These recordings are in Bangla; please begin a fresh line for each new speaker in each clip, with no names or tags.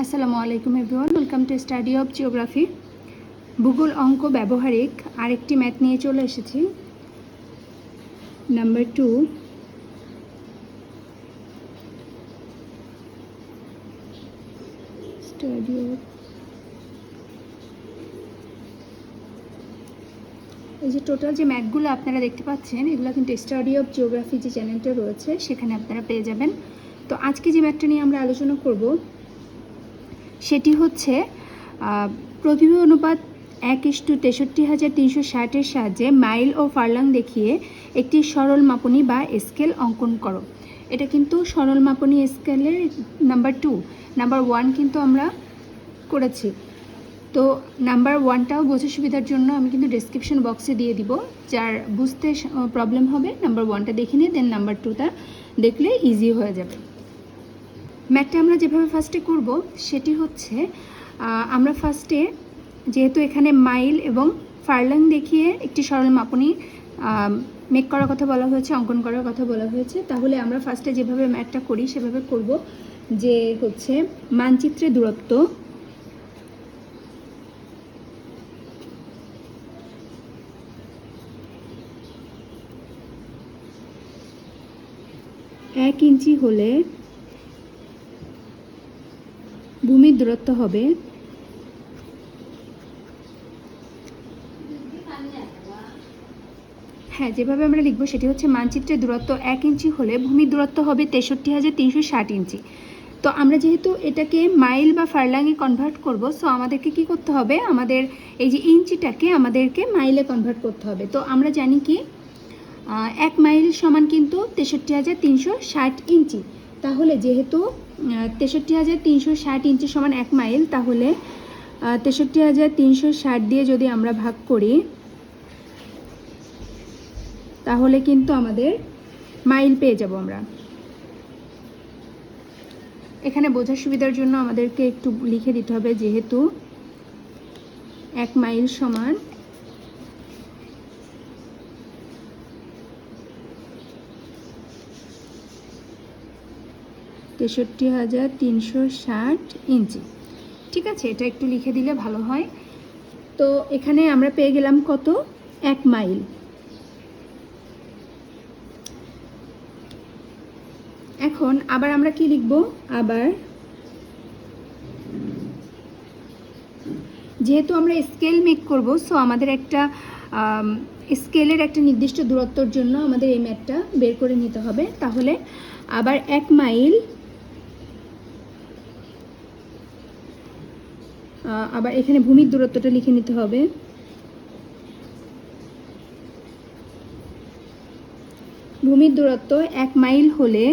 আসসালামু আলাইকুম everyone welcome to study of geography ভূগোল অঙ্ক ব্যবহারিক আরেকটি ম্যাথ নিয়ে চলে এসেছি। নাম্বার টু স্টাডি অফ এই যে টোটাল যে ম্যাথগুলো আপনারা দেখতে পাচ্ছেন, এগুলো কিন্তু স্টাডি অফ জিওগ্রাফি যে চ্যানেলটা রয়েছে, সেখানে আপনারা পেয়ে যাবেন। তো আজকে যে ম্যাথটা নিয়ে আমরা আলোচনা করব সেটি হচ্ছে প্রতিভা অনুপাত এক ইস্টু তেষট্টি হাজার তিনশো ষাটের সাহায্যে মাইল ও ফার্লাং দেখিয়ে একটি সরল মাপনী বা স্কেল অঙ্কন করো। এটা কিন্তু সরল মাপনী স্কেলের নাম্বার টু। নাম্বার ওয়ান কিন্তু আমরা করেছি। তো নাম্বার ওয়ানটাও বোঝার সুবিধার জন্য আমি কিন্তু ডেসক্রিপশন বক্সে দিয়ে দিব। যার বুঝতে প্রবলেম হবে, নাম্বার ওয়ানটা দেখে নিয়ে দেন নাম্বার টুটা দেখলে ইজি হয়ে যাবে। ম্যাথটা আমরা যেভাবে ফার্স্টে করব, সেটি হচ্ছে আমরা ফার্স্টে যেহেতু এখানে মাইল এবং ফার্লাং দেখিয়ে একটি সরল মাপনী মেক করার কথা বলা হয়েছে, অঙ্কন করার কথা বলা হয়েছে, তাহলে আমরা ফার্স্টে যেভাবে ম্যাটটা করি, সেভাবে করব যে হচ্ছে মানচিত্রে দূরত্ব, এক ইঞ্চি হলে ভূমির দূরত্ব হবে। হ্যাঁ যেভাবে আমরা লিখব সেটি হচ্ছে মানচিত্রের দূরত্ব এক ইঞ্চি হলে ভূমির দূরত্ব হবে তেষট্টি হাজার তিনশো ষাট ইঞ্চি। তো আমরা যেহেতু এটাকে মাইল বা ফার্লাংয়ে কনভার্ট করব সো আমাদেরকে কি করতে হবে? আমাদের এই যে ইঞ্চিটাকে আমাদেরকে মাইলে কনভার্ট করতে হবে। তো আমরা জানি কি এক মাইল সমান কিন্তু তেষট্টি হাজার তিনশো ষাট ইঞ্চি। তাহলে যেহেতু তেষট্টি হাজার তিনশো ষাট ইঞ্চি সমান এক মাইল, তাহলে তেষট্টি হাজার তিনশো ষাট দিয়ে যদি আমরা ভাগ করি, তাহলে কিন্তু আমাদের মাইল পেয়ে যাব আমরা। এখানে বোঝার সুবিধার জন্য আমাদেরকে একটু লিখে দিতে হবে, যেহেতু এক মাইল সমান তেষট্টি হাজার তিনশো ষাট ইঞ্চি। ঠিক আছে, এটা একটু লিখে দিলে ভালো হয়। তো এখানে আমরা পেয়ে গেলাম কত? এক মাইল। এখন আবার আমরা কি লিখব? আবার যেহেতু আমরা স্কেল মেক করব, সো আমাদের একটা স্কেলের একটা নির্দিষ্ট দূরত্বর জন্য আমাদের এই ম্যাপটা বের করে নিতে হবে। তাহলে আবার এক মাইল আবার এখানে ভূমির দূরত্বটা লিখে নিতে হবে। ভূমির দূরত্ব এক মাইল হলে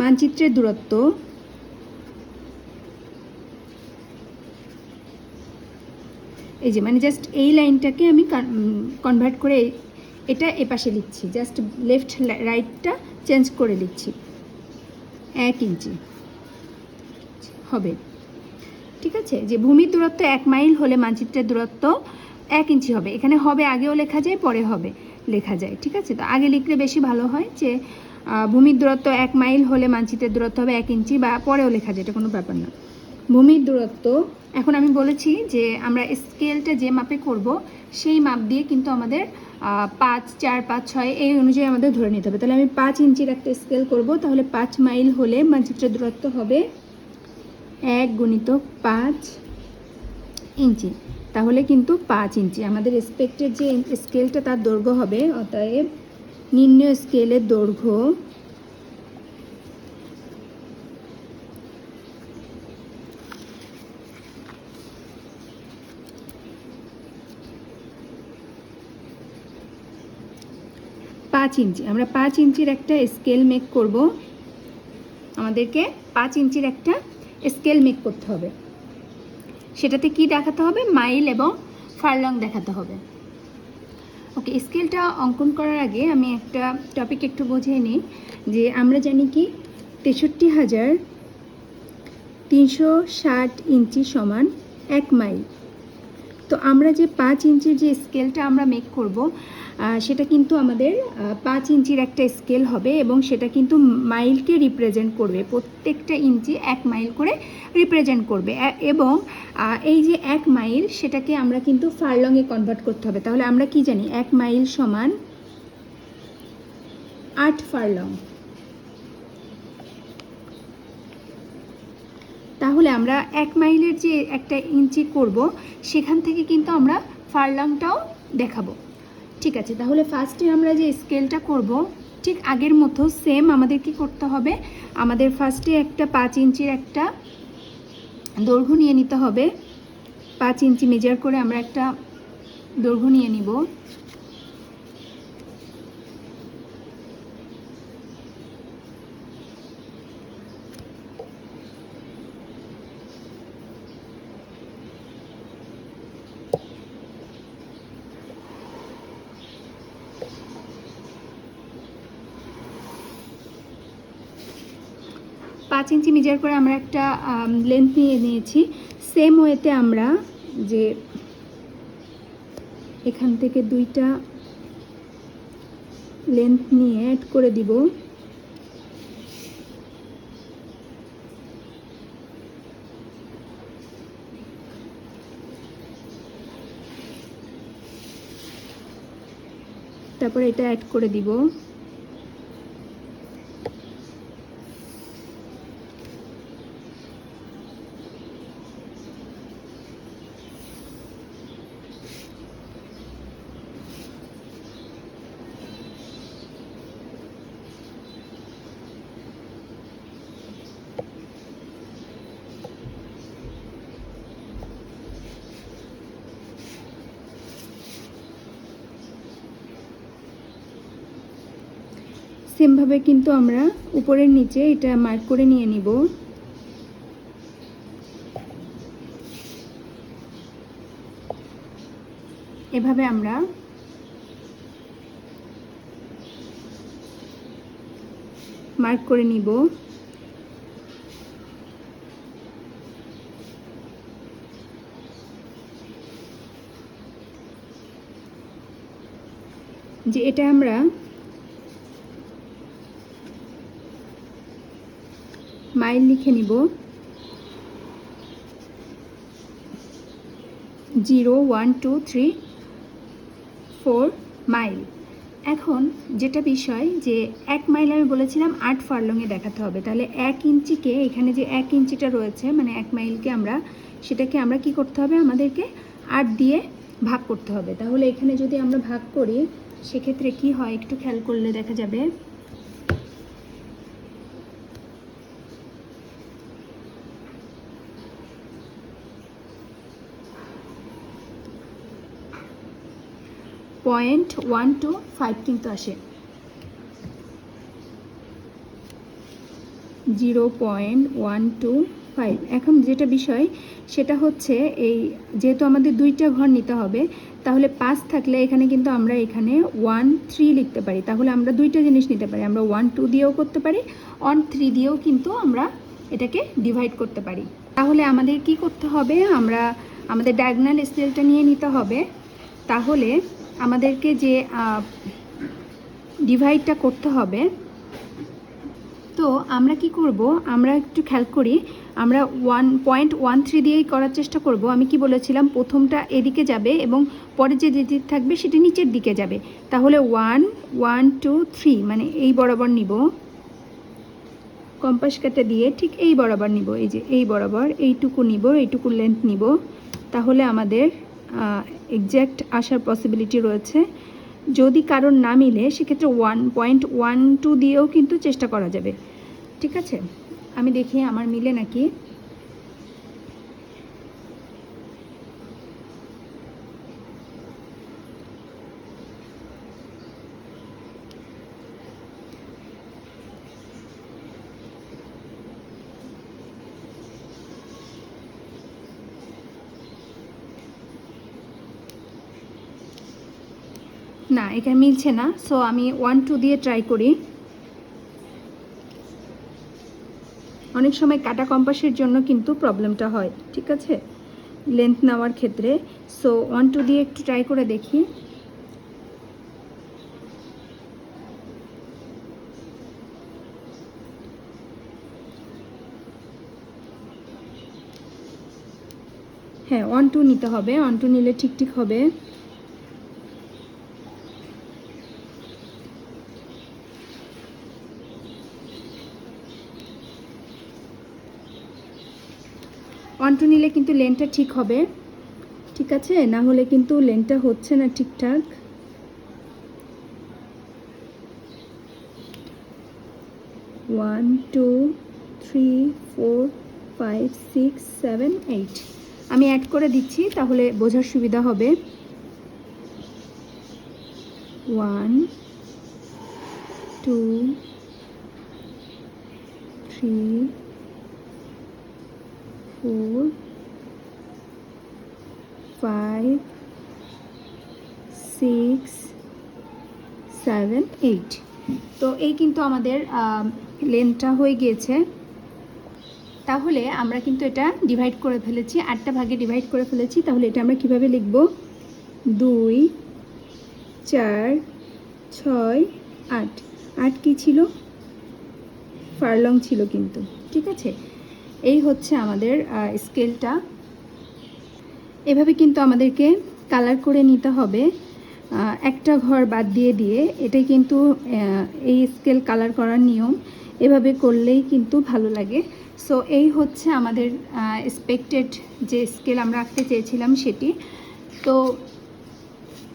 মানচিত্রের দূরত্ব এই যে মানে জাস্ট এই লাইনটাকে আমি কনভার্ট করে এটা এপাশে লিখছি। জাস্ট লেফট রাইটটা চেঞ্জ করে লিখছি। এক ইঞ্চি। হবে। ঠিক আছে? যে ভূমির দূরত্ব এক মাইল হলে মানচিত্রের দূরত্ব এক ইঞ্চি হবে। এখানে হবে আগেও লেখা যায়, পরে হবে লেখা যায়, ঠিক আছে? তো আগে লিখলে বেশি ভালো হয় যে ভূমির দূরত্ব এক মাইল হলে মানচিত্রের দূরত্ব হবে এক ইঞ্চি বা পরেও লেখা যায়, এটা কোনো ব্যাপার না। ভূমির দূরত্ব, এখন আমি বলেছি যে আমরা স্কেলটা যে মাপে করব, সেই মাপ দিয়ে কিন্তু আমাদের পাঁচ, চার, পাঁচ, ছয়, এই অনুযায়ী আমাদের ধরে নিতে হবে। তাহলে আমি পাঁচ ইঞ্চির একটা স্কেল করব, তাহলে পাঁচ মাইল হলে মানচিত্রের দূরত্ব হবে এক গুণিত পাঁচ ইঞ্চি। তাহলে কিন্তু পাঁচ ইঞ্চি। আমাদের স্পেক্টের যে স্কেলটা তার দৈর্ঘ্য হবে, অতএব নিম্ন স্কেলের দৈর্ঘ্য পাঁচ ইঞ্চি। আমরা পাঁচ ইঞ্চির একটা স্কেল মেক করব। আমাদেরকে পাঁচ ইঞ্চির একটা স্কেল মেক করতে হবে। সেটাতে কি দেখাতে হবে? মাইল এবং ফার্লং দেখাতে হবে। ওকে, স্কেলটা অঙ্কন করার আগে আমি একটা টপিক একটু বুঝিয়ে নিই, যে আমরা জানি কি, তেষট্টি হাজার তিনশো ষাট ইঞ্চি সমান এক মাইল। তো আমরা যে পাঁচ ইঞ্চির যে স্কেলটা আমরা মেক করব সেটা কিন্তু আমাদের পাঁচ ইঞ্চির একটা স্কেল হবে এবং সেটা কিন্তু মাইলকে রিপ্রেজেন্ট করবে। প্রত্যেকটা ইঞ্চি এক মাইল করে রিপ্রেজেন্ট করবে। এবং এই যে এক মাইল, সেটাকে আমরা কিন্তু ফারলংয়ে কনভার্ট করতে হবে। তাহলে আমরা কি জানি? এক মাইল সমান আট ফারলং তাহলে আমরা এক মাইলের যে একটা ইঞ্চি করব, সেখান থেকে কিন্তু আমরা ফারলংটাও দেখাবো। ঠিক আছে, তাহলে ফার্স্টে আমরা যে স্কেলটা করব, ঠিক আগের মতো সেম আমাদের কি করতে হবে। আমাদের ফার্স্টে একটা পাঁচ ইঞ্চির একটা দৈর্ঘ্য নিয়ে নিতে হবে। পাঁচ ইঞ্চি মেজার করে আমরা একটা দৈর্ঘ্য নিয়ে নিব। পাঁচ ইঞ্চি মেজার করে আমরা একটা লেন্থ নিয়ে নিয়েছি। সেম ওয়েতে আমরা যে এখান থেকে দুইটা লেন্থ নিয়ে অ্যাড করে দিব। তারপরে এটা অ্যাড করে দিব। সেমভাবে কিন্তু আমরা উপরের নিচে এটা মার্ক করে নিয়ে নিব। এভাবে আমরা মার্ক করে নিব। যে এটা আমরা মাইল লিখে নিব। Zero, one, two, three, four, mile. এখন যেটা বিষয় যে এক মাইল আমি বলেছিলাম আট ফার্লংয়ে দেখাতে হবে। তাহলে এক ইঞ্চিকে এখানে যে এক ইঞ্চিটা রয়েছে মানে এক মাইলকে আমরা, সেটাকে আমরা কি করতে হবে? আমাদেরকে আট দিয়ে ভাগ করতে হবে। তাহলে এখানে যদি আমরা ভাগ করি, সেক্ষেত্রে কি হয়? একটু খেয়াল করলে দেখা যাবে। পয়েন্ট ওয়ান টু ফাইভ কিন্তু আসে। Zero point one two five এখন যেটা বিষয়, সেটা হচ্ছে এই যেহেতু আমাদের দুইটা ঘর নিতে হবে, তাহলে পাঁচ থাকলে এখানে কিন্তু আমরা এখানে ওয়ান থ্রি লিখতে পারি। তাহলে আমরা দুইটা জিনিস নিতে পারি। আমরা ওয়ান টু দিয়েও করতে পারি ওয়ান থ্রি দিয়েও কিন্তু আমরা এটাকে ডিভাইড করতে পারি। তাহলে আমাদের কি করতে হবে? আমরা আমাদের ডায়াগনাল স্কেলটা নিয়ে নিতে হবে। তাহলে আমাদেরকে যে ডিভাইডটা করতে হবে, তো আমরা কি করব? আমরা একটু খেয়াল করি, আমরা ওয়ান পয়েন্ট ওয়ান থ্রি দিয়েই করার চেষ্টা করব। আমি কি বলেছিলাম? প্রথমটা এদিকে যাবে এবং পরে যে দিক থাকবে সেটি নিচের দিকে যাবে। তাহলে ওয়ান ওয়ান টু থ্রি মানে এই বরাবর নিব। কম্পাস কাটা দিয়ে ঠিক এই বরাবর নিব। এই যে এই বরাবর, এইটুকু নিব, এইটুকু লেন্থ নিব। তাহলে আমাদের এক্স্যাক্ট আসার পসিবিলিটি রয়েছে। যদি কারোর না মিলে, সেক্ষেত্রে ওয়ান পয়েন্ট ওয়ান টু দিয়েও কিন্তু চেষ্টা করা যাবে। ঠিক আছে? আমি দেখি আমার মিলে নাকি না এখানে মিলছে না। সো আমি ওয়ান টু দিয়ে ট্রাই করি। অনেক সময় কাটা কম্পাসের জন্য কিন্তু প্রবলেমটা হয়, ঠিক আছে? লেন্থ নেওয়ার ক্ষেত্রে। সো ওয়ান টু দিয়ে একটু ট্রাই করে দেখি। হ্যাঁ ওয়ান টু নিতে হবে। ওয়ান টু নিলে ঠিক ঠিক হবে। ওয়ান টু নিলে কিন্তু লেনটা ঠিক হবে। ঠিক আছে? না হলে কিন্তু লেনটা হচ্ছে না ঠিকঠাক। One, two, three, four, five, six, seven, eight. আমি অ্যাড করে দিচ্ছি, তাহলে বোঝার সুবিধা হবে। One, two three four five six seven eight তো এই কিন্তু আমাদের লেন্থটা হয়ে গিয়েছে। তাহলে আমরা কিন্তু এটা ডিভাইড করে ফেলেছি, আটটা ভাগে ডিভাইড করে ফেলেছি। তাহলে এটা আমরা কীভাবে লিখব? দুই, চার, ছয়, আট। আট কি ছিল? ফারলং ছিল কিন্তু, ঠিক আছে? এই হচ্ছে আমাদের স্কেলটা এভাবে কিন্তু আমাদেরকে কালার করে নিতে হবে। একটা ঘর বাদ দিয়ে দিয়ে এটাই কিন্তু এই স্কেল কালার করার নিয়ম, এভাবে করলেই কিন্তু ভালো লাগে। সো এই হচ্ছে আমাদের এক্সপেক্টেড যে স্কেল আমরা আঁকতে চেয়েছিলাম সেটি। তো,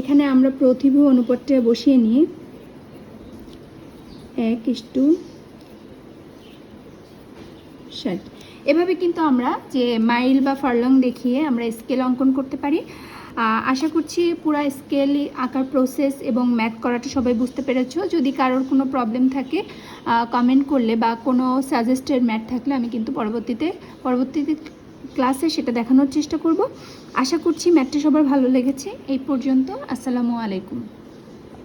এখানে আমরা প্রতিভু অনুপাতটা বসিয়ে নিই। এক ইস্টু ষাট। এভাবে কিন্তু আমরা যে মাইল বা ফারলং দেখিয়ে আমরা স্কেল অঙ্কন করতে পারি। আশা করছি পুরো স্কেল আঁকার প্রসেস এবং ম্যাথ করাটা সবাই বুঝতে পেরেছ। যদি কারোর কোনো প্রবলেম থাকে কমেন্ট করলে বা কোনো সাজেস্টেড ম্যাথ থাকলে আমি কিন্তু পরবর্তীতে পরবর্তীতে ক্লাসে সেটা দেখানোর চেষ্টা করব। আশা করছি ম্যাথটা সবার ভালো লেগেছে। এই পর্যন্ত, আসসালামু আলাইকুম।